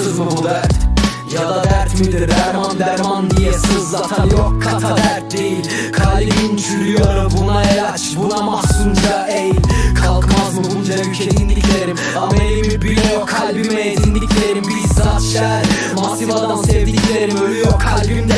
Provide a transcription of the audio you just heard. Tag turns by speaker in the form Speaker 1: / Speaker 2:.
Speaker 1: Sır mı bu dert? Ya da dert midir? Derman derman diye sızlatan yok kata dert değil. Kalbin çürüyor buna el aç buna mahzunca eğil. Kalkmaz mı bunca yük edindiklerim Amelimi bile yok kalbime edindiklerim. Bizzat şer masif adam sevdiklerim. Ölüyor kalbimde.